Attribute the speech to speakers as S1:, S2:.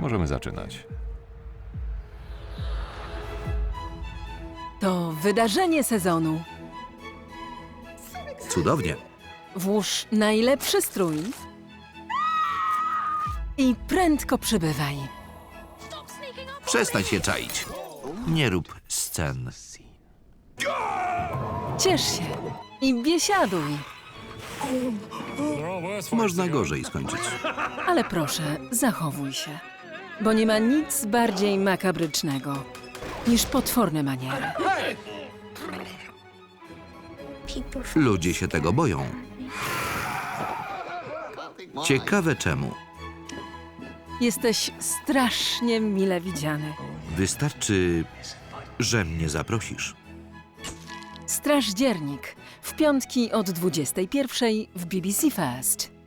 S1: Możemy zaczynać.
S2: To wydarzenie sezonu.
S3: Cudownie.
S2: Włóż najlepszy strój i prędko przybywaj.
S3: Przestań się czaić. Nie rób scen.
S2: Ciesz się i biesiaduj.
S3: Można gorzej skończyć.
S2: Ale proszę, zachowuj się, bo nie ma nic bardziej makabrycznego niż potworne maniery.
S3: Ludzie się tego boją. Ciekawe czemu.
S2: Jesteś strasznie mile widziany.
S3: Wystarczy, że mnie zaprosisz.
S2: Straż Dziernik w piątki od 21 w BBC Fast.